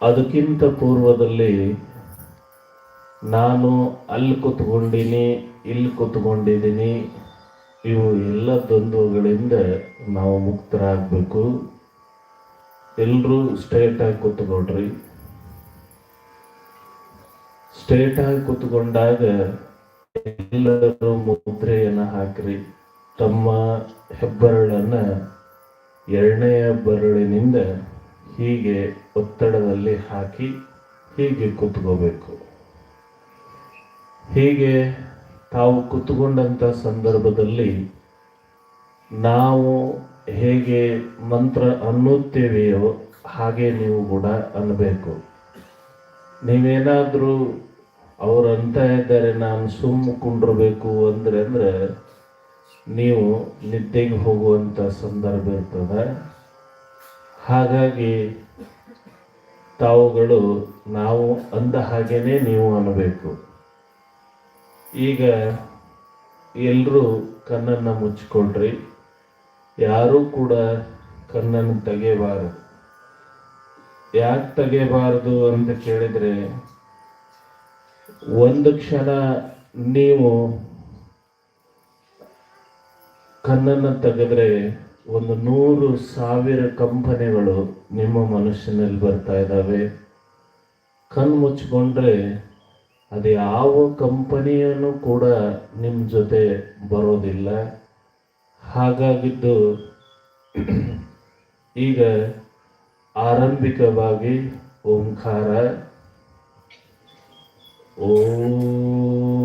ಅದಕ್ಕಿಂತ ಪೂರ್ವದಲ್ಲಿ ನಾನು ಅಲ್ಲಿ ಕೂತ್ಕೊಂಡಿನಿ, ಇಲ್ಲಿ ಕೂತ್ಕೊಂಡಿದ್ದೀನಿ ಇವು ಎಲ್ಲ ದ್ವಂದ್ವಗಳಿಂದ ನಾವು ಮುಕ್ತರಾಗಬೇಕು. ಎಲ್ಲರೂ ಸ್ಟ್ರೇಟಾಗಿ ಕೂತ್ಕೊಳ್ರಿ. ಸ್ಟ್ರೇಟಾಗಿ ಕೂತ್ಕೊಂಡಾಗ ಎಲ್ಲರೂ ಮುದ್ರೆಯನ್ನು ಹಾಕ್ರಿ. ತಮ್ಮ ಹೆಬ್ಬರಳನ್ನು ಎರಡನೆಯ ಬೆರಳಿನಿಂದ ಹೀಗೆ ಒತ್ತಡದಲ್ಲಿ ಹಾಕಿ ಹೀಗೆ ಕೂತ್ಕೋಬೇಕು. ಹೀಗೆ ತಾವು ಕೂತ್ಕೊಂಡಂಥ ಸಂದರ್ಭದಲ್ಲಿ ನಾವು ಹೇಗೆ ಮಂತ್ರ ಅನ್ನುತ್ತೇವೆಯೋ ಹಾಗೆ ನೀವು ಕೂಡ ಅನ್ನಬೇಕು. ನೀವೇನಾದರೂ ಅವ್ರು ಅಂತ ಇದ್ದಾರೆ, ನಾನು ಸುಮ್ಮ ಕುಂಡ್ರಬೇಕು ಅಂದ್ರೆ ಅಂದ್ರೆ ನೀವು ನಿದ್ದೆಗೆ ಹೋಗುವಂಥ ಸಂದರ್ಭ ಇರ್ತದೆ. ಹಾಗಾಗಿ ತಾವುಗಳು ನಾವು ಅಂದ ಹಾಗೇನೆ ನೀವು ಅನ್ನಬೇಕು ಈಗ ಎಲ್ಲರೂ ಕಣ್ಣನ್ನು ಮುಚ್ಚಿಕೊಳ್ಳ್ರಿ ಯಾರೂ ಕೂಡ ಕಣ್ಣನ್ನು ತೆಗೆಯಬಾರದು. ಯಾಕೆ ತೆಗೆಯಬಾರದು ಅಂತ ಕೇಳಿದರೆ, ಒಂದು ಕ್ಷಣ ನೀವು ಕಣ್ಣನ್ನು ತೆಗೆದ್ರೆ ಒಂದು ನೂರು ಸಾವಿರ ಕಂಪನಿಗಳು ನಿಮ್ಮ ಮನಸ್ಸಿನಲ್ಲಿ ಬರ್ತಾ ಇದ್ದಾವೆ. ಕಣ್ಣು ಮುಚ್ಕೊಂಡ್ರೆ ಅದು ಯಾವ ಕಂಪನಿಯನ್ನು ಕೂಡ ನಿಮ್ಮ ಜೊತೆ ಬರೋದಿಲ್ಲ. ಹಾಗಾಗಿದ್ದು ಈಗ ಆರಂಭಿಕವಾಗಿ ಓಂಕಾರ. ಓಂ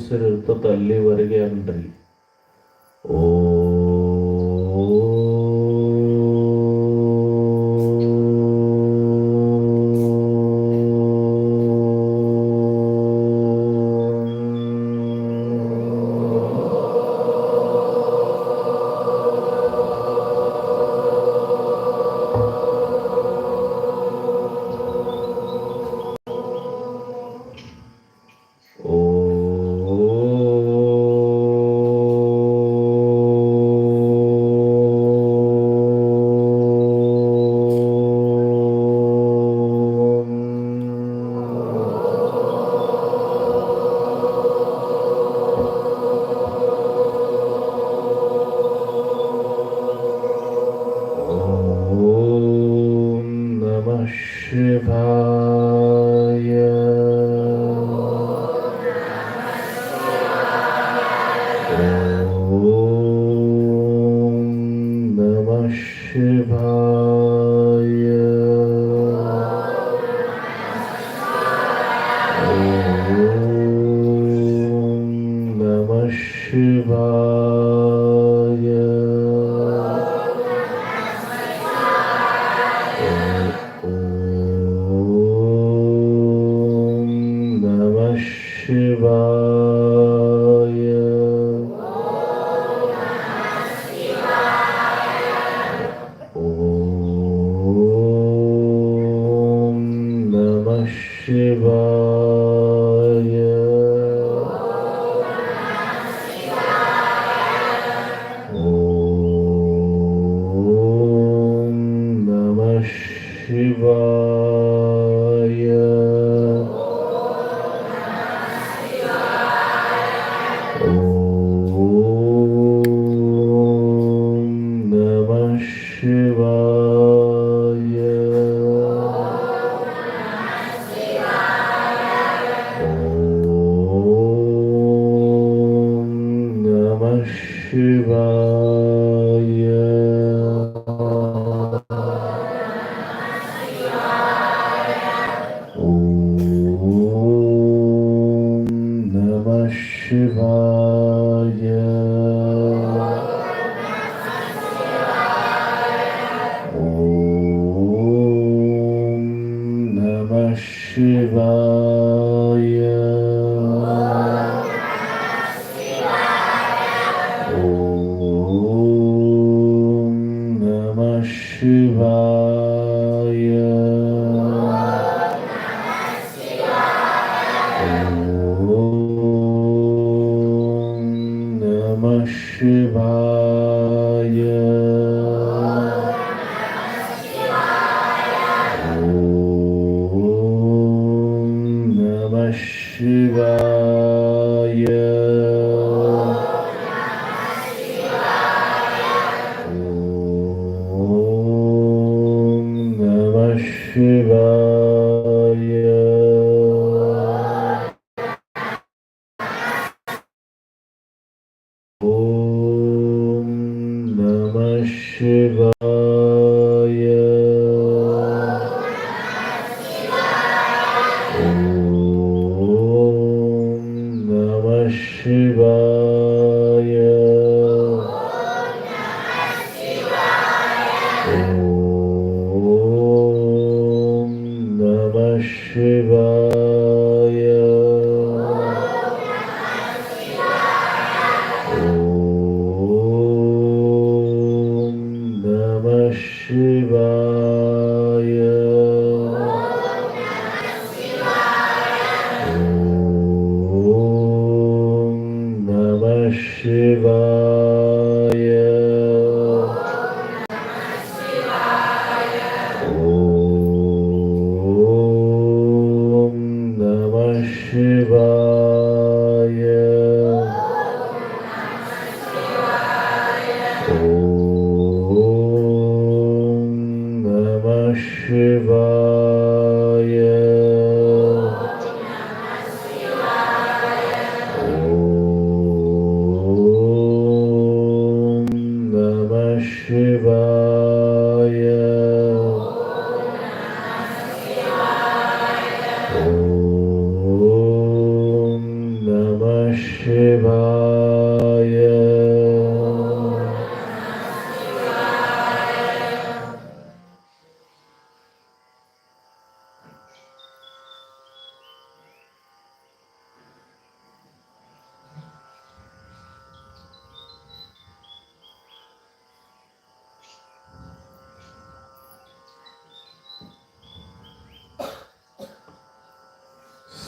ಎಷ್ಟು ಉಸಿರು ಇರ್ತದೋ ಅಲ್ಲಿವರೆಗೆ ಅನ್ರಿ Shiva.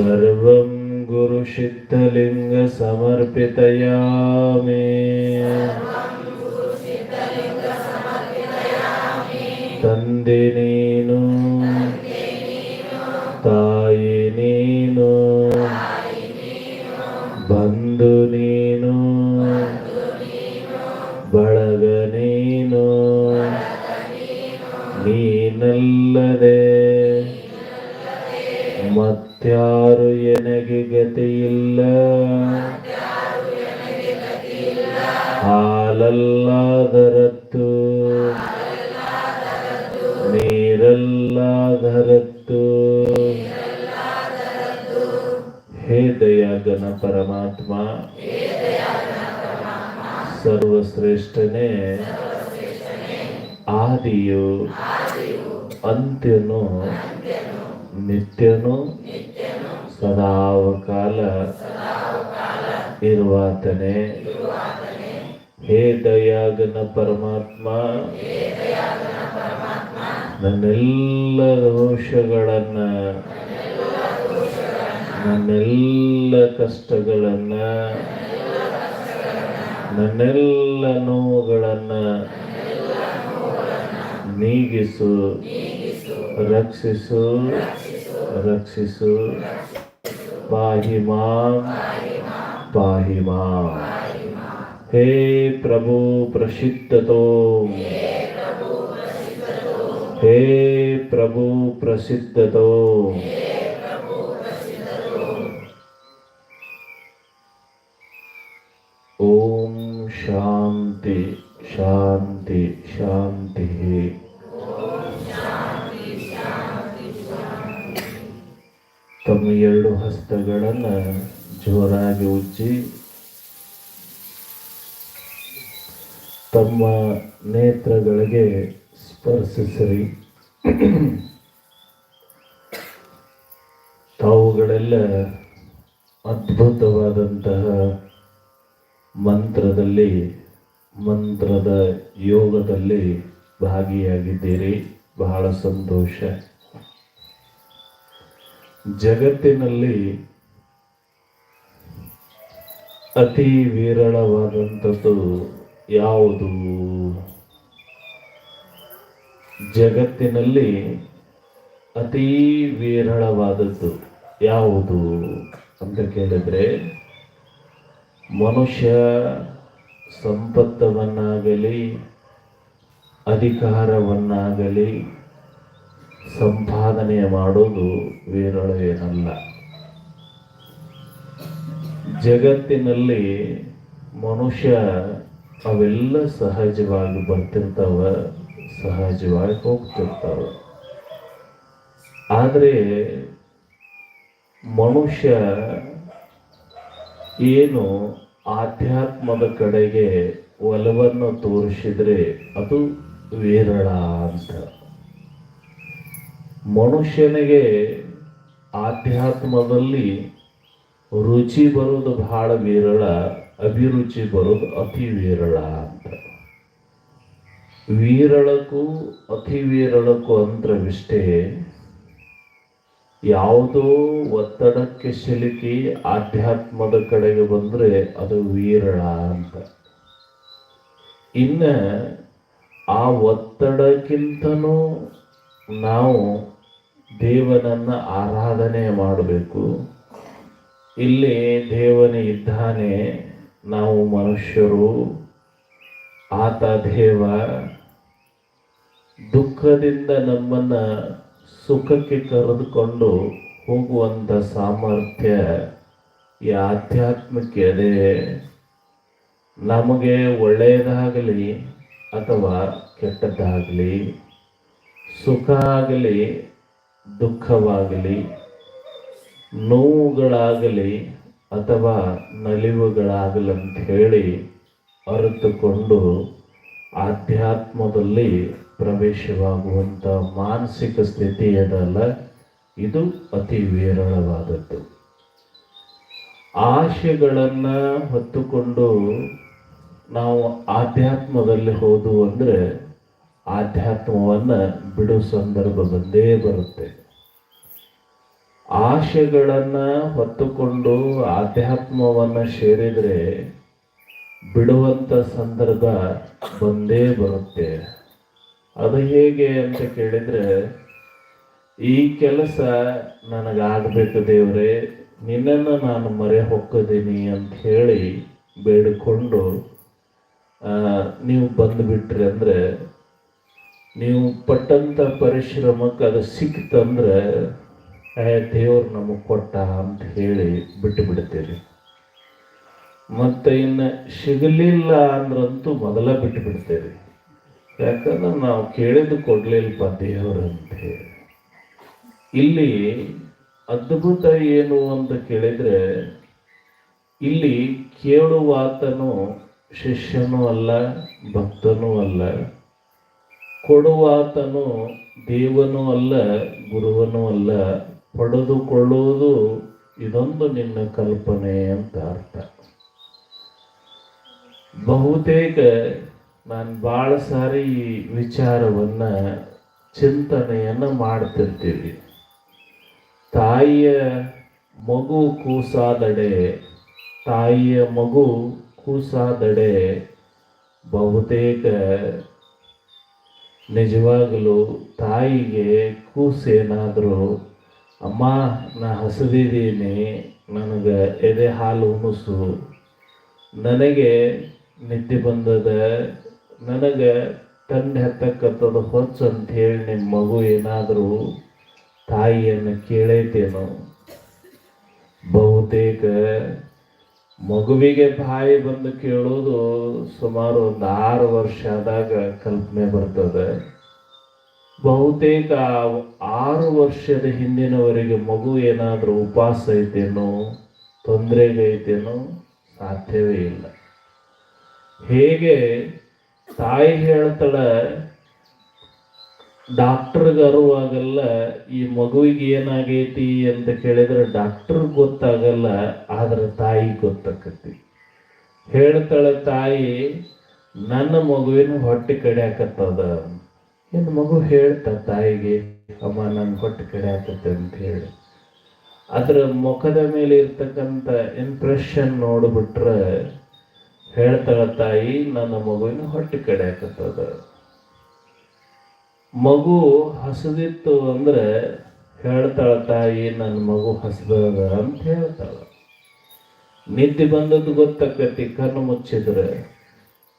सर्वं गुरुशिद्धलिङ्गसमर्पितया मे ನಿತ್ಯನು ನಿತ್ಯನು ಸದಾವಕಾಲ ಇರುವಾತನೇ. ಹೇ ದಯಾಗನ ಪರಮಾತ್ಮ ನನ್ನೆಲ್ಲ ದೋಷಗಳನ್ನ ನನ್ನೆಲ್ಲ ಕಷ್ಟಗಳನ್ನ ನನ್ನೆಲ್ಲ ನೋವುಗಳನ್ನ ನೀಗಿಸು. रक्षसु रक्षसु पाहि माम पाहि माम हे प्रभु प्रसिद्धतो। हे प्रभु प्रसिद्धतो। ओम शांति शांति शांति ತಮ್ಮ ಎರಡು ಹಸ್ತಗಳನ್ನು ಜೋರಾಗಿ ಉಜ್ಜಿ ತಮ್ಮ ನೇತ್ರಗಳಿಗೆ ಸ್ಪರ್ಶಿಸಿರಿ. ತಾವುಗಳೆಲ್ಲ ಅದ್ಭುತವಾದಂತಹ ಮಂತ್ರದಲ್ಲಿ, ಮಂತ್ರದ ಯೋಗದಲ್ಲಿ ಭಾಗಿಯಾಗಿದ್ದೀರಿ. ಬಹಳ ಸಂತೋಷ. ಜಗತ್ತಿನಲ್ಲಿ ಅತಿ ವಿರಳವಾದಂಥದ್ದು ಯಾವುದು? ಜಗತ್ತಿನಲ್ಲಿ ಅತಿ ವಿರಳವಾದದ್ದು ಯಾವುದು ಅಂತ ಕೇಳಿದರೆ ಮನುಷ್ಯ ಸಂಪತ್ತವನ್ನಾಗಲಿ ಅಧಿಕಾರವನ್ನಾಗಲಿ ಸಂಪಾದನೆ ಮಾಡೋದು ವಿರಳವೇನಲ್ಲ ಜಗತ್ತಿನಲ್ಲಿ ಮನುಷ್ಯ ಅವೆಲ್ಲ ಸಹಜವಾಗಿ ಬರ್ತಿರ್ತಾವ, ಸಹಜವಾಗಿ ಹೋಗ್ತಿರ್ತಾವ. ಆದರೆ ಮನುಷ್ಯ ಏನು ಆಧ್ಯಾತ್ಮದ ಕಡೆಗೆ ಒಲವನ್ನು ತೋರಿಸಿದರೆ ಅದು ವಿರಳ ಅಂತ. ಮನುಷ್ಯನಿಗೆ ಆಧ್ಯಾತ್ಮದಲ್ಲಿ ರುಚಿ ಬರೋದು ಬಹಳ ವಿರಳ, ಅಭಿರುಚಿ ಬರೋದು ಅತಿ ವಿರಳ ಅಂತ. ವಿರಳಕ್ಕೂ ಅತಿ ವಿರಳಕ್ಕೂ ಅಂತರವಿಷ್ಟೇ. ಯಾವುದೋ ಒತ್ತಡಕ್ಕೆ ಸಿಲುಕಿ ಆಧ್ಯಾತ್ಮದ ಕಡೆಗೆ ಬಂದರೆ ಅದು ವಿರಳ ಅಂತ. ಇನ್ನು ಆ ಒತ್ತಡಕ್ಕಿಂತನೂ ನಾವು ದೇವನನ್ನು ಆರಾಧನೆ ಮಾಡಬೇಕು. ಇಲ್ಲಿ ದೇವನೇ ಇದ್ದಾನೆ, ನಾವು ಮನುಷ್ಯರು. ಆತ ದೇವ. ದುಃಖದಿಂದ ನಮ್ಮನ್ನ ಸುಖಕ್ಕೆ ಕರೆದುಕೊಂಡು ಹೋಗುವಂಥ ಸಾಮರ್ಥ್ಯ ಈ ಆಧ್ಯಾತ್ಮಕ್ಕೆ ನಮಗೆ ಒಳ್ಳೆಯದಾಗಲಿ ಅಥವಾ ಕೆಟ್ಟದ್ದಾಗಲಿ, ಸುಖ ಆಗಲಿ ದುಃಖವಾಗಲಿ, ನೋವುಗಳಾಗಲಿ ಅಥವಾ ನಲಿವುಗಳಾಗಲಿ ಅಂತ ಹೇಳಿ ಅರಿತುಕೊಂಡು ಆಧ್ಯಾತ್ಮದಲ್ಲಿ ಪ್ರವೇಶವಾಗುವಂಥ ಮಾನಸಿಕ ಸ್ಥಿತಿ ಅದಲ್ಲ. ಇದು ಅತಿ ವಿರಳವಾದದ್ದು. ಆಶೆಗಳನ್ನು ಹೊತ್ತುಕೊಂಡು ನಾವು ಆಧ್ಯಾತ್ಮದಲ್ಲಿ ಹೋದು ಅಂದರೆ ಆಧ್ಯಾತ್ಮವನ್ನು ಬಿಡೋ ಸಂದರ್ಭ ಬಂದೇ ಬರುತ್ತೆ. ಆಶೆಗಳನ್ನು ಹೊತ್ತುಕೊಂಡು ಆಧ್ಯಾತ್ಮವನ್ನು ಸೇರಿದರೆ ಬಿಡುವಂಥ ಸಂದರ್ಭ ಬಂದೇ ಬರುತ್ತೆ. ಅದು ಹೇಗೆ ಅಂತ ಕೇಳಿದರೆ, ಈ ಕೆಲಸ ನನಗಾಗಬೇಕು ದೇವರೇ, ನಿನ್ನನ್ನು ನಾನು ಮರೆ ಹೊಕ್ಕಿದ್ದೀನಿ ಅಂತ ಹೇಳಿ ಬೇಡಿಕೊಂಡು ನೀವು ಬಂದುಬಿಟ್ರಿ ಅಂದರೆ ನೀವು ಪಟ್ಟಂಥ ಪರಿಶ್ರಮಕ್ಕೆ ಅದು ಸಿಕ್ತಂದ್ರೆ ದೇವ್ರು ನಮಗೆ ಕೊಟ್ಟ ಅಂತ ಹೇಳಿ ಬಿಟ್ಟು ಬಿಡ್ತೀರಿ. ಮತ್ತು ಇನ್ನು ಸಿಗಲಿಲ್ಲ ಅಂದ್ರಂತೂ ಮೊದಲ ಬಿಟ್ಟು ಬಿಡ್ತೀರಿ. ಯಾಕಂದ್ರೆ ನಾವು ಕೇಳಿದ್ದು ಕೊಡಲಿಲ್ಲಪ್ಪ ದೇವರು ಅಂತ ಹೇಳಿ. ಇಲ್ಲಿ ಅದ್ಭುತ ಏನು ಅಂತ ಕೇಳಿದ್ರೆ, ಇಲ್ಲಿ ಕೇಳುವಾತನು ಶಿಷ್ಯನೂ ಅಲ್ಲ, ಭಕ್ತನೂ ಅಲ್ಲ ಕೊಡುವಾತನು ದೇವನೂ ಅಲ್ಲ, ಗುರುವನೂ ಅಲ್ಲ. ಪಡೆದುಕೊಳ್ಳುವುದು ಇದೊಂದು ನಿನ್ನ ಕಲ್ಪನೆ ಅಂತ ಅರ್ಥ. ಬಹುತೇಕ ನಾನು ಭಾಳ ಸಾರಿ ಈ ವಿಚಾರವನ್ನು ಚಿಂತನೆಯನ್ನ ಮಾಡ್ತಿರ್ತೀವಿ. ತಾಯಿಯ ಮಗು ಕೂಸಾದಡೆ, ತಾಯಿಯ ಮಗು ಕೂಸಾದಡೆ ಬಹುತೇಕ ನಿಜವಾಗಲೂ ತಾಯಿಗೆ ಕೂಸೇನಾದರೂ ಅಮ್ಮ, ನಾ ಹಸಿದಿದ್ದೀನಿ, ನನಗೆ ಎದೆ ಹಾಲು ಉಣಿಸು. ನನಗೆ ನಿದ್ದೆ ಬಂದದ, ನನಗೆ ತಂದೆ ಹತ್ತಕ್ಕಂಥದ್ದು ಹೊಚ್ಚು ಅಂತ ಹೇಳಿ ನಿಮ್ಮ ಮಗು ಏನಾದರೂ ತಾಯಿಯನ್ನು ಕೇಳೈತೇನೋ. ಬಹುತೇಕ ಮಗುವಿಗೆ ಬಾಯಿ ಬಂದು ಕೇಳೋದು ಸುಮಾರು ಒಂದು ಆರು ವರ್ಷ ಆದಾಗ ಕಲ್ಪನೆ ಬರ್ತದೆ. ಬಹುತೇಕ ಆರು ವರ್ಷದ ಹಿಂದಿನವರೆಗೆ ಮಗು ಏನಾದರೂ ಉಪವಾಸ ಐತೇನೋ ತೊಂದರೆಗೈತೇನೋ ಸಾಧ್ಯವೇ ಇಲ್ಲ. ಹೇಗೆ ತಾಯಿ ಹೇಳ್ತಾಳ ಡಾಕ್ಟರ್ಗೆ ಅರುವಾಗಲ್ಲ ಈ ಮಗುವಿಗೆ ಏನಾಗೈತಿ ಅಂತ ಕೇಳಿದ್ರೆ ಡಾಕ್ಟರ್ ಗೊತ್ತಾಗಲ್ಲ, ಆದ್ರೆ ತಾಯಿ ಗೊತ್ತಾಕತಿ. ಹೇಳ್ತಾಳೆ, ತಾಯಿ, ನನ್ನ ಮಗುವಿನ ಹೊಟ್ಟೆ ಕಡಿಯಾಕತ್ತದ ಏನು ಮಗು ಹೇಳ್ತಾ, ತಾಯಿಗೆ, ಅಮ್ಮ ನನ್ನ ಹೊಟ್ಟೆ ಕಡಿಯಾಕತ್ತೆ ಅಂತ ಹೇಳಿ. ಅದರ ಮುಖದ ಮೇಲೆ ಇರ್ತಕ್ಕಂಥ ಇಂಪ್ರೆಷನ್ ನೋಡ್ಬಿಟ್ರೆ ಹೇಳ್ತಾಳೆ, ತಾಯಿ, ನನ್ನ ಮಗುವಿನ ಹೊಟ್ಟೆ ಕಡಿಯಾಕತ್ತದ ಮಗು ಹಸದಿತ್ತು ಅಂದ್ರೆ ಹೇಳ್ತಾಳ, ತಾಯಿ ನನ್ನ ಮಗು ಹಸದ ಅಂತ ಹೇಳ್ತಾಳ. ನಿದ್ದೆ ಬಂದದ್ದು ಗೊತ್ತಾಕತಿ, ಕಣ್ಣು ಮುಚ್ಚಿದ್ರೆ.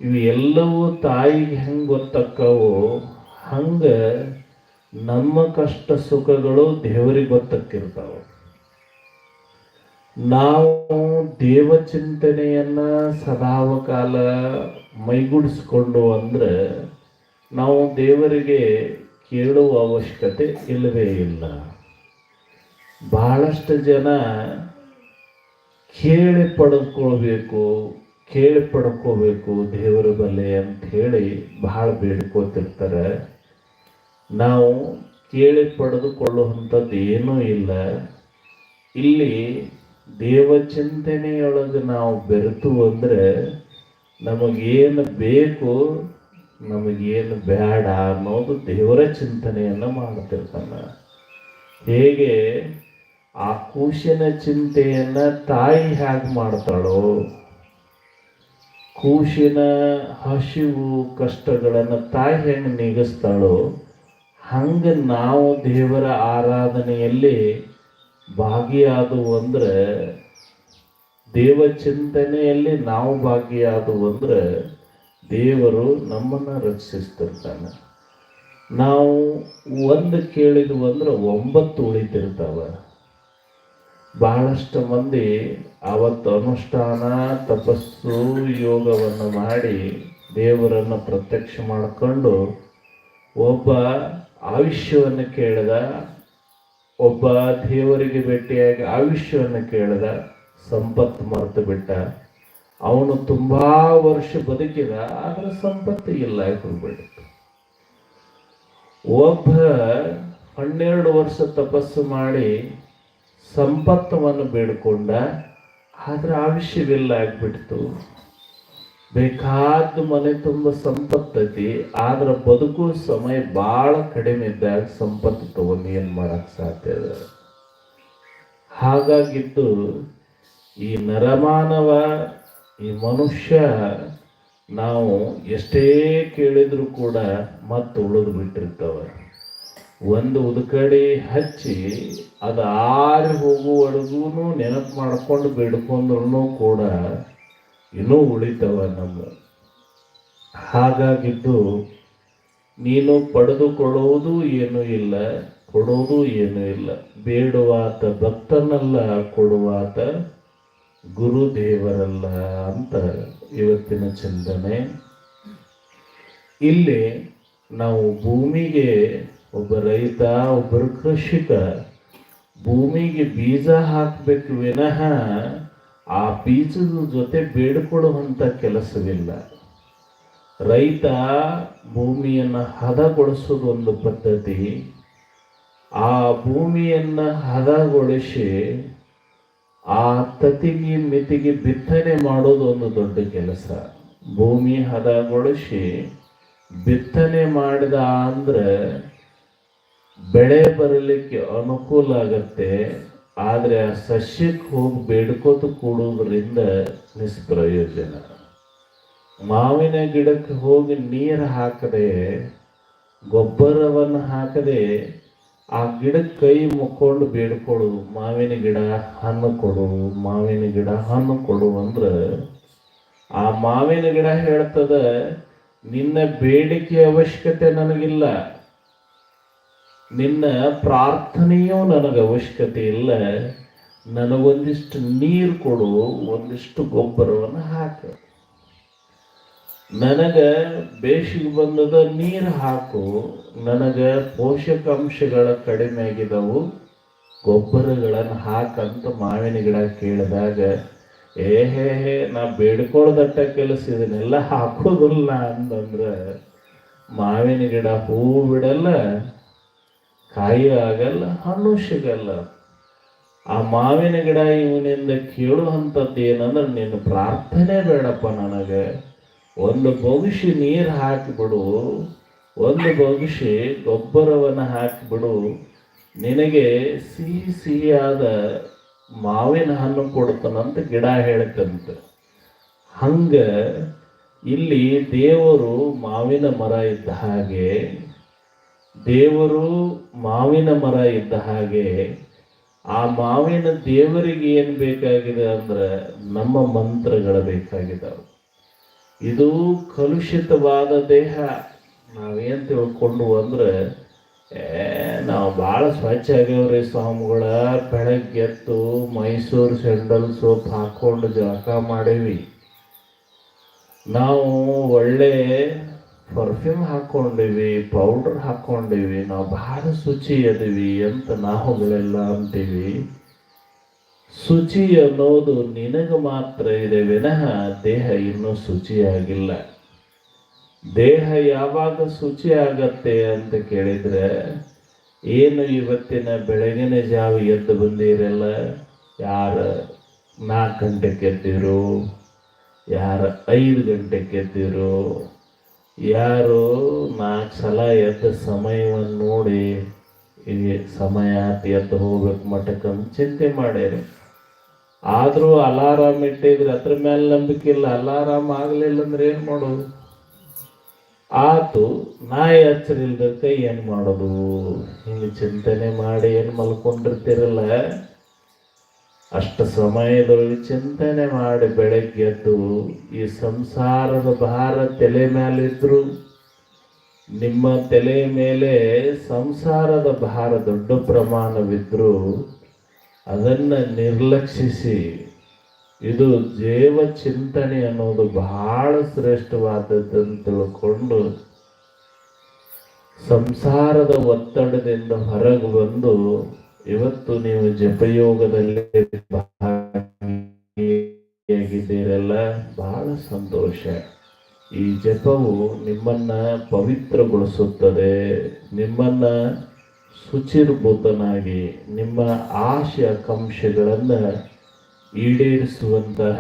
ಇವು ಎಲ್ಲವೂ ತಾಯಿಗೆ ಹೆಂಗೆ ಗೊತ್ತಾಕ್ಕವು? ಹಂಗೆ ನಮ್ಮ ಕಷ್ಟ ಸುಖಗಳು ದೇವರಿಗೆ ಗೊತ್ತಕ್ಕಿರ್ತಾವ ನಾವು ದೇವ ಚಿಂತನೆಯನ್ನ ಸದಾವಕಾಲ ಮೈಗೂಡಿಸ್ಕೊಂಡು ಅಂದ್ರೆ ನಾವು ದೇವರಿಗೆ ಕೇಳುವ ಅವಶ್ಯಕತೆ ಇಲ್ಲವೇ ಇಲ್ಲ. ಬಹಳಷ್ಟು ಜನ ಕೇಳಿ ಪಡ್ಕೊಳ್ಬೇಕು, ಕೇಳಿ ಪಡ್ಕೋಬೇಕು ದೇವರ ಬಲೆ ಅಂತ ಹೇಳಿ ಬಹಳ ಬೇಡ್ಕೋತಿರ್ತಾರೆ. ನಾವು ಕೇಳಿ ಪಡೆದುಕೊಳ್ಳುವಂಥದ್ದು ಏನೂ ಇಲ್ಲ. ಇಲ್ಲಿ ದೇವಚಿಂತನೆಯೊಳಗೆ ನಾವು ಬೆರೆತು ಅಂದರೆ ನಮಗೇನು ಬೇಕು ನಮಗೇನು ಬೇಡ ಅನ್ನೋದು ದೇವರ ಚಿಂತನೆಯನ್ನು ಮಾಡ್ತಿರ್ತಾನೆ. ಹೇಗೆ ಆ ಕೂಸಿನ ಚಿಂತೆಯನ್ನ ತಾಯಿ ಹೇಗೆ ಮಾಡ್ತಾಳೋ? ಕೂಶಿನ ಹಸಿವು ಕಷ್ಟಗಳನ್ನು ತಾಯಿ ಹೆಂಗೆ ನೀಗಿಸ್ತಾಳೋ? ಹಂಗೆ ನಾವು ದೇವರ ಆರಾಧನೆಯಲ್ಲಿ ಭಾಗಿಯಾದವು ಅಂದರೆ ದೇವ ಚಿಂತನೆಯಲ್ಲಿ ನಾವು ಭಾಗಿಯಾದವು ಅಂದ್ರೆ ದೇವರು ನಮ್ಮನ್ನು ರಕ್ಷಿಸ್ತಿರ್ತಾನೆ. ನಾವು ಒಂದು ಕೇಳಿದ್ವು ಅಂದ್ರೆ ಒಂಬತ್ತು ಉಳಿತಿರ್ತಾವ. ಬಹಳಷ್ಟು ಮಂದಿ ಅವತ್ತು ಅನುಷ್ಠಾನ, ತಪಸ್ಸು, ಯೋಗವನ್ನು ಮಾಡಿ ದೇವರನ್ನು ಪ್ರತ್ಯಕ್ಷ ಮಾಡಿಕೊಂಡು ಒಬ್ಬ ಆಯುಷ್ಯವನ್ನು ಕೇಳಿದ, ಒಬ್ಬ ದೇವರಿಗೆ ಭೇಟಿಯಾಗಿ ಆಯುಷ್ಯವನ್ನು ಕೇಳಿದ, ಸಂಪತ್ತು ಮರೆತು ಬಿಟ್ಟ. ಅವನು ತುಂಬಾ ವರ್ಷ ಬದುಕಿದ, ಆದ್ರೆ ಸಂಪತ್ತು ಇಲ್ಲ ಹೋಗ್ಬಿಟ್ಟಿತ್ತು ಒಬ್ಬ ಹನ್ನೆರಡು ವರ್ಷ ತಪಸ್ಸು ಮಾಡಿ ಸಂಪತ್ತವನ್ನು ಬೇಡಿಕೊಂಡ, ಆದ್ರೆ ಆವಿಷ್ಯವಿಲ್ಲ, ಆಗ್ಬಿಡ್ತು. ಬೇಕಾದ ಮನೆ ತುಂಬ ಸಂಪತ್ತೈತಿ, ಆದ್ರೆ ಬದುಕು ಸಮಯ ಭಾಳ ಕಡಿಮೆ ಇದ್ದಾಗ ಸಂಪತ್ತು ತಗೊಂಡು ಏನು ಮಾಡಕ್ ಸಾಧ್ಯ ಅದ? ಹಾಗಾಗಿದ್ದು ಈ ನರಮಾನವ ಈ ಮನುಷ್ಯ ನಾವು ಎಷ್ಟೇ ಕೇಳಿದ್ರು ಕೂಡ ಮತ್ತೆ ಉಳಿದು ಬಿಟ್ಟಿರ್ತವೆ. ಒಂದು ಉದ್ಕಡಿ ಹಚ್ಚಿ ಅದು ಆರಿ ಹೋಗುವವರೆಗೂ ನೆನಪು ಮಾಡ್ಕೊಂಡು ಬೇಡ್ಕೊಂಡ್ರು ಕೂಡ ಇನ್ನೂ ಉಳಿತವ ನಮ್ಮ. ಹಾಗಾಗಿದ್ದು ನೀನು ಪಡೆದುಕೊಳ್ಳುವುದು ಏನೂ ಇಲ್ಲ ಕೊಡೋದು ಏನೂ ಇಲ್ಲ. ಬೇಡುವಾತ ಭಕ್ತನಲ್ಲ, ಕೊಡುವಾತ ಗುರುದೇವರಲ್ಲ ಅಂತ ಇವತ್ತಿನ ಚಿಂತನೆ. ಇಲ್ಲಿ ನಾವು ಭೂಮಿಗೆ ಒಬ್ಬ ರೈತ, ಒಬ್ಬರು ಕೃಷಿಕ, ಭೂಮಿಗೆ ಬೀಜ ಹಾಕಬೇಕು ವಿನಃ ಆ ಬೀಜದ ಜೊತೆ ಬೇಡಿಕೊಳ್ಳುವಂಥ ಕೆಲಸವಿಲ್ಲ. ರೈತ ಭೂಮಿಯನ್ನು ಹದಗೊಳಿಸೋದು ಒಂದು ಪದ್ಧತಿ. ಆ ಭೂಮಿಯನ್ನು ಹದಗೊಳಿಸಿ ಆ ತತಿಗೆ ಮಿತಿಗೆ ಬಿತ್ತನೆ ಮಾಡೋದು ಒಂದು ದೊಡ್ಡ ಕೆಲಸ. ಭೂಮಿ ಹದಗೊಳಿಸಿ ಬಿತ್ತನೆ ಮಾಡಿದ ಅಂದ್ರೆ ಬೆಳೆ ಬರಲಿಕ್ಕೆ ಅನುಕೂಲ ಆಗತ್ತೆ. ಆದರೆ ಆ ಸಸ್ಯಕ್ಕೆ ಹೋಗಿ ಬೇಡ್ಕೋತ ಕೂಡೋದ್ರಿಂದ ನಿಷ್ಪ್ರಯೋಜನ. ಮಾವಿನ ಗಿಡಕ್ಕೆ ಹೋಗಿ ನೀರು ಹಾಕದೆ, ಗೊಬ್ಬರವನ್ನು ಹಾಕದೆ ಆ ಗಿಡಕ್ಕೆ ಕೈ ಮುಕ್ಕೊಂಡು ಬೇಡ್ಕೊಡು, ಮಾವಿನ ಗಿಡ ಹಣ್ಣು ಕೊಡು, ಮಾವಿನ ಗಿಡ ಹಣ್ಣು ಕೊಡು ಅಂದ್ರೆ ಆ ಮಾವಿನ ಗಿಡ ಹೇಳ್ತದ, ನಿನ್ನ ಬೇಡಿಕೆ ಅವಶ್ಯಕತೆ ನನಗಿಲ್ಲ. ನಿನ್ನ ಪ್ರಾರ್ಥನೆಯೂ ನನಗೆ ಅವಶ್ಯಕತೆ ಇಲ್ಲ. ನನಗೊಂದಿಷ್ಟು ನೀರು ಕೊಡು, ಒಂದಿಷ್ಟು ಗೊಬ್ಬರವನ್ನು ಹಾಕು. ನನಗ ಬೇಸಿಗೆ ಬಂದದ ನೀರು ಹಾಕು, ನನಗೆ ಪೋಷಕಾಂಶಗಳ ಕಡಿಮೆ ಆಗಿದವು ಗೊಬ್ಬರಗಳನ್ನು ಹಾಕಂತ ಮಾವಿನ ಗಿಡ ಕೇಳಿದಾಗ, ಏ ಹೇ ಹೇ, ನಾ ಬೇಡ್ಕೊಳ್ದಟ್ಟ ಕೆಲಸ ಇದನ್ನೆಲ್ಲ ಹಾಕೋದಿಲ್ಲ ಅಂತಂದ್ರೆ ಮಾವಿನ ಗಿಡ ಹೂವು ಬಿಡಲ್ಲ, ಕಾಯಿ ಆಗಲ್ಲ, ಹಣ್ಣು ಸಿಗಲ್ಲ. ಆ ಮಾವಿನ ಗಿಡ ಇವನಿಂದ ಕೇಳುವಂಥದ್ದು ಏನಂದ್ರೆ ನಿನ್ನ ಪ್ರಾರ್ಥನೆ ಬೇಡಪ್ಪ ನನಗೆ. ಒಂದು ಬೊಗಿಸಿ ನೀರು ಹಾಕಿಬಿಡು, ಒಂದು ಬೊಗಿಸಿ ಗೊಬ್ಬರವನ್ನು ಹಾಕಿಬಿಡು, ನಿನಗೆ ಸಿಹಿ ಸಿಹಿಯಾದ ಮಾವಿನ ಹಣ್ಣು ಕೊಡ್ತಾನಂತ ಗಿಡ ಹೇಳ್ತಂತ ಹಂಗ ಇಲ್ಲಿ ದೇವರು ಮಾವಿನ ಮರ ಇದ್ದ ಹಾಗೆ, ದೇವರು ಮಾವಿನ ಮರ ಇದ್ದ ಹಾಗೆ, ಆ ಮಾವಿನ ದೇವರಿಗೆ ಏನು ಬೇಕಾಗಿದೆ ಅಂದ್ರೆ ನಮ್ಮ ಮಂತ್ರಗಳು ಬೇಕಾಗಿದ್ದಾವೆ ಇದು ಕಲುಷಿತವಾದ ದೇಹ. ನಾವೇನು ತಿಳ್ಕೊಂಡು ಅಂದ್ರೆ ನಾವು ಭಾಳ ಸ್ವಚ್ಛ ಆಗ್ಯಾವ್ರಿ ಸ್ವಾಮಿಗಳ. ಬೆಳಗ್ಗೆ ಎದ್ದು ಮೈಸೂರು ಸೆಂಡಲ್ ಸೋಪ್ ಹಾಕ್ಕೊಂಡು ಜಳಕ ಮಾಡೀವಿ. ನಾವು ಒಳ್ಳೆ ಪರ್ಫ್ಯೂಮ್ ಹಾಕ್ಕೊಂಡಿವಿ ಪೌಡರ್ ಹಾಕ್ಕೊಂಡಿವಿ ನಾವು ಭಾಳ ಶುಚಿ ಅದೀವಿ ಅಂತ ನಾವುಗಳೆಲ್ಲ ಅಂತೀವಿ. ಶುಚಿ ಅನ್ನೋದು ನಿನಗೆ ಮಾತ್ರ ಇದೆ. ವಿನಃ ದೇಹ ಇನ್ನೂ ಶುಚಿಯಾಗಿಲ್ಲ. ದೇಹ ಯಾವಾಗ ಶುಚಿ ಆಗತ್ತೆ ಅಂತ ಕೇಳಿದ್ರೆ, ಏನು ಇವತ್ತಿನ ಬೆಳಗಿನ ಜಾವ ಎದ್ದು ಬಂದಿರಲ್ಲ? ಯಾರು ನಾಲ್ಕು ಗಂಟೆಗೆ ಎದ್ದಿರು? ಯಾರ ಐದು ಗಂಟೆಗೆ ಎದ್ದಿರು? ಯಾರು ನಾಲ್ಕು ಸಲ ಎದ್ದ ಸಮಯವನ್ನು ನೋಡಿ, ಈ ಸಮಯ ಎದ್ದು ಹೋಗ್ಬೇಕು ಮಠಕ್ಕಂತ ಚಿಂತೆ ಮಾಡ್ಯಾರಿ. ಆದರೂ ಅಲಾರಾಮ್ ಇಟ್ಟಿದ್ರೆ ಅದ್ರ ಮೇಲೆ ನಂಬಿಕೆ ಇಲ್ಲ. ಅಲಾರಾಮ್ ಆಗಲಿಲ್ಲ ಅಂದ್ರೆ ಏನು ಮಾಡೋದು? ಆತು ನಾಯಿ ಹಚ್ಚರಿಲ್ದಕ್ಕೆ ಏನು ಮಾಡೋದು? ಹಿಂಗೆ ಚಿಂತನೆ ಮಾಡಿ ಏನು ಮಲ್ಕೊಂಡಿರ್ತಿರಲ್ಲ? ಅಷ್ಟು ಸಮಯದೊಳಗೆ ಚಿಂತನೆ ಮಾಡಿ ಬೆಳಗ್ಗೆದ್ದು ಈ ಸಂಸಾರದ ಭಾರ ತಲೆ ಮೇಲಿದ್ರು ನಿಮ್ಮ ತಲೆ ಮೇಲೆ ಸಂಸಾರದ ಭಾರ ದೊಡ್ಡ ಪ್ರಮಾಣವಿದ್ರೂ ಅದನ್ನು ನಿರ್ಲಕ್ಷಿಸಿ, ಇದು ಜೀವ ಚಿಂತನೆ ಅನ್ನೋದು ಬಹಳ ಅಂತ ತಿಳ್ಕೊಂಡು ಸಂಸಾರದ ಒತ್ತಡದಿಂದ ಹೊರಗೆ ಬಂದು ಇವತ್ತು ನೀವು ಜಪಯೋಗದಲ್ಲಿ ಭಾಗಿಯಾಗಿದ್ದೀರಲ್ಲ, ಬಹಳ ಸಂತೋಷ. ಈ ಜಪವು ನಿಮ್ಮನ್ನ ಪವಿತ್ರಗೊಳಿಸುತ್ತದೆ, ನಿಮ್ಮನ್ನ ಶುಚಿರ್ಭೂತನಾಗಿ ನಿಮ್ಮ ಆಶೆ ಆಕಾಂಕ್ಷೆಗಳನ್ನು ಈಡೇರಿಸುವಂತಹ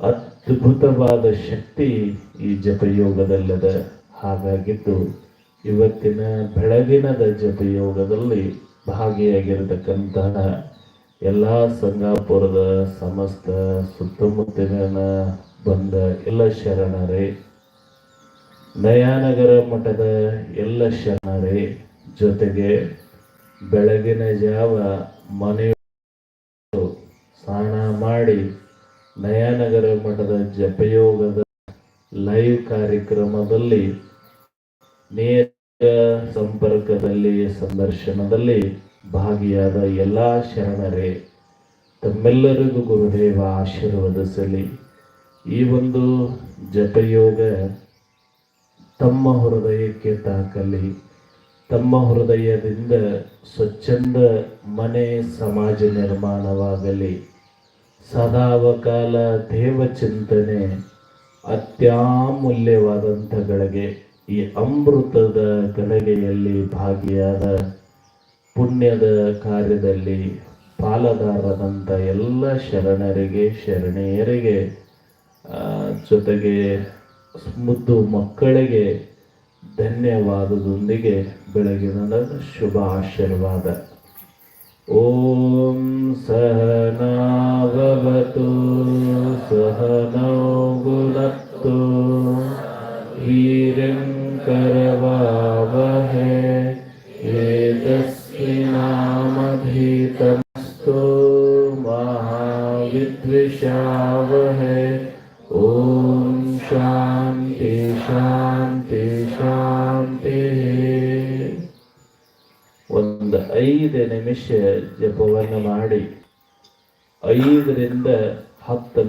ಅದ್ಭುತವಾದ ಶಕ್ತಿ ಈ ಜಪಯೋಗದಲ್ಲದ ಹಾಗಾಗಿದ್ದು ಇವತ್ತಿನ ಬೆಳಗಿನದ ಜಪಯೋಗದಲ್ಲಿ ಭಾಗಿಯಾಗಿರತಕ್ಕಂತಹ ಎಲ್ಲ ಸಂಗಾಪುರದ ಸಮಸ್ತ ಸುತ್ತಮುತ್ತಲಿನ ಬಂದ ಎಲ್ಲ ಶರಣರೇ. ನಯಾನಗರ ಮಠದ ಎಲ್ಲ ಶರಣರೇ. ಜೊತೆಗೆ ಬೆಳಗಿನ ಜಾವ ಮನೆ ಸ್ನಾನ ಮಾಡಿ ನಯಾನಗರ ಮಠದ ಜಪಯೋಗದ ಲೈವ್ ಕಾರ್ಯಕ್ರಮದಲ್ಲಿ ನೇರ ಸಂಪರ್ಕದಲ್ಲಿ, ಸಂದರ್ಶನದಲ್ಲಿ ಭಾಗಿಯಾದ ಎಲ್ಲ ಶರಣರೇ, ತಮ್ಮೆಲ್ಲರಿಗೂ ಗುರುದೇವ ಆಶೀರ್ವದಿಸಲಿ. ಈ ಒಂದು ಜಪಯೋಗ ತಮ್ಮ ಹೃದಯಕ್ಕೆ ತಾಕಲಿ. ತಮ್ಮ ಹೃದಯದಿಂದ ಸ್ವಚ್ಛಂದ ಮನೆ ಸಮಾಜ ನಿರ್ಮಾಣವಾಗಲಿ. ಸದಾವಕಾಲ ದೇವಚಿಂತನೆ ಅತ್ಯಾಮೂಲ್ಯವಾದಂಥ ಗಳಿಗೆ ಈ ಅಮೃತದ ಗಳಿಗೆಯಲ್ಲಿ ಭಾಗಿಯಾದ ಪುಣ್ಯದ ಕಾರ್ಯದಲ್ಲಿ ಪಾಲದಾರದಂಥ ಎಲ್ಲ ಶರಣರಿಗೆ, ಶರಣೆಯರಿಗೆ ಜೊತೆಗೆ ಮುದ್ದು ಮಕ್ಕಳಿಗೆ ಧನ್ಯವಾದದೊಂದಿಗೆ ಬೆಳಗಿನ ಶುಭ ಆಶೀರ್ವಾದ ಓಂ ಸಹನಾವತು ಸಹನೌ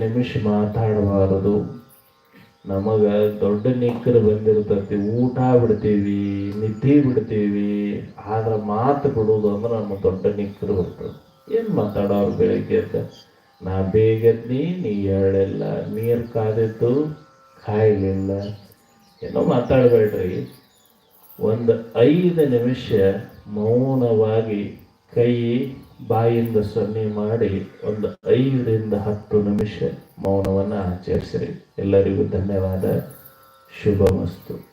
ನಿಮಿಷ ಮಾತಾಡಬಾರದು. ನಮಗೆ ದೊಡ್ಡ ನಿಕ್ಕರು ಬಂದಿರ್ತೈತಿ. ಊಟ ಬಿಡ್ತೀವಿ, ನಿದ್ದೆ ಬಿಡ್ತೀವಿ. ಆದ್ರೆ ಮಾತು ಬಿಡೋದು ಅಂದ್ರೆ ನಮ್ಮ ದೊಡ್ಡ ನಿಕ್ಕರು ಬರ್ತದೆ ಏನು ಮಾತಾಡೋರು ಬೆಳಿಗ್ಗೆ ಅಂತ ನಾ ಬೇಗದ್ನಿ ನೀ ಹೇಳಿಲ್ಲ ನೀರು ಕಾದಿತ್ತು ಕಾಯಲಿಲ್ಲ. ಏನೋ ಮಾತಾಡಬೇಡ್ರಿ. ಒಂದು ಐದು ನಿಮಿಷ ಮೌನವಾಗಿ ಕೈ ಬಾಯಿಂದ ಸೊನ್ನೆ ಮಾಡಿ ಒಂದು ಐದರಿಂದ ಹತ್ತು ನಿಮಿಷ ಮೌನವನ್ನು ಆಚರಿಸಿರಿ. ಎಲ್ಲರಿಗೂ ಧನ್ಯವಾದ. ಶುಭ ಮಸ್ತು